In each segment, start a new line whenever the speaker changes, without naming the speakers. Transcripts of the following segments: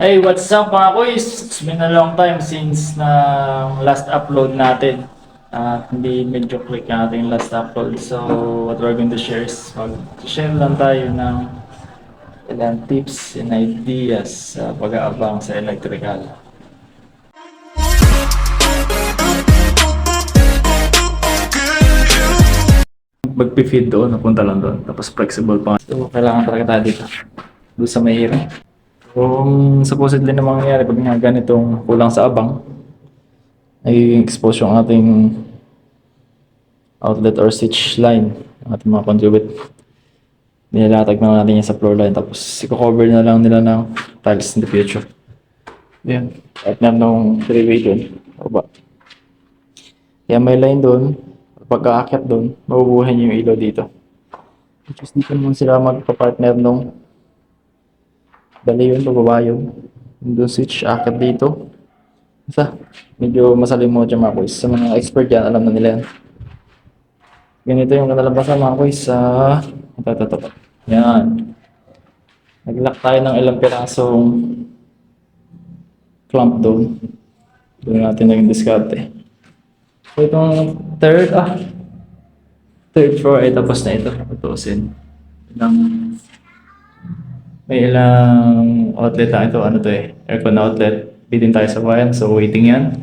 Hey, what's up mga kuys? It's been a long time since na last upload natin. At hindi medyo click ang ating last upload. So, what we're going to share is mag-share lang tayo ng ilang tips and ideas sa pag-aabang sa electrical. Magpi-feed doon, napunta lang doon. Tapos flexible pa. So, kailangan talaga tayo dito. Doon sa mahirap. Kung supposedly na mangyayari pag nga ganitong kulang sa abang, nagiging expose yung ating outlet or switch line, ang ating mga conduit. Nilalatag na natin yan sa floor line, tapos i-cover na lang nila ng tiles in the future. Yan. At na nung three-way doon. Baba. Kaya may line doon, pag aakyat doon, mabubuhay niyo yung ilaw dito. Which is dito naman sila magpa-partner nung Dali yun, bababa yun. Yung switch, akit dito. Isa, medyo masalim mo dyan mga kuys. Sa mga expert yan, alam na nila yan. Ganito yung kanalabasan mga kuys sa... Ito, ito, ito. Yan. Nag-lock tayo ng ilang pirasong clamp doon. Doon natin naging diskarte. So itong third, ah, third floor ay tapos na ito. Tutusin. Ilang may ilang outlet na ito. Ano to eh? Aircon outlet. Bitin tayo sa bayan. So, waiting yan.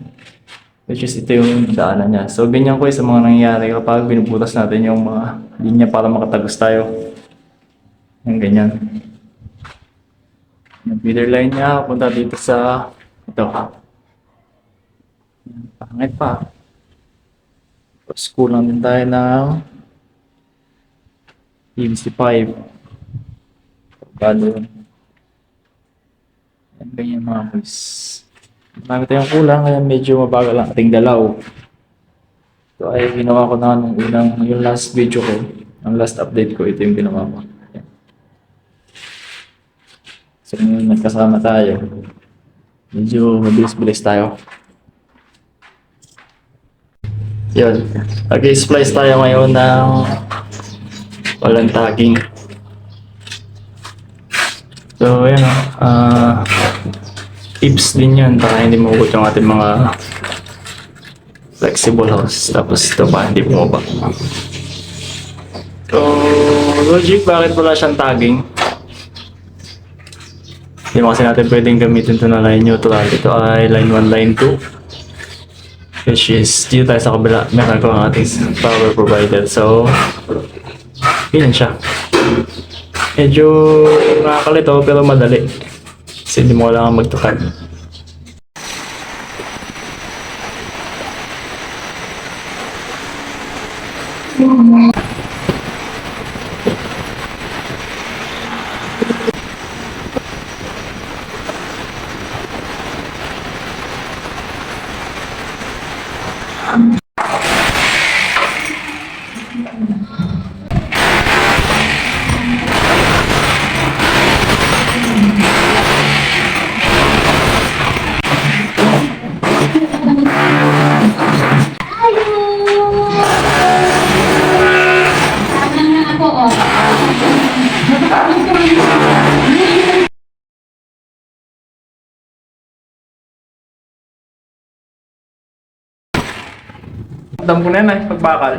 Which is ito yung daanan niya. So, ganyan ko eh sa mga nangyayari kapag binubutas natin yung mga linya para makatagos tayo. Yung ganyan. Yung feeder line niya, punta dito sa ito. Pangit pa. Tapos kulang din tayo ng PVC pipe. Yun. Yan ganyan mga boys. Marami tayong kulang, kaya medyo mabagal ang ating dalaw. So ay ginawa ko na nung unang, yung last video ko, ang last update ko, ito yung ginawa ko. Yan. So ngayon nagkasama tayo, medyo mabilis-bilis tayo. Yun. Okay, splice tayo ngayon ng walang tagging. So, ayan o. Ah, tips din yan para hindi maubot yung ating mga flexible house. Tapos ito pa, hindi bumaba. So, logic, bakit wala siyang tagging? Hindi mo kasi natin pwedeng gamitin ito na line neutral. Ito ay line 1, line 2. Which is, dito tayo sa kabila, meron ko ang ating power provider. So, yun siya. Medyo nakakalito pero madali. Kasi hindi mo kailangan magtukad. Dam ko na yan ay, pagbakal.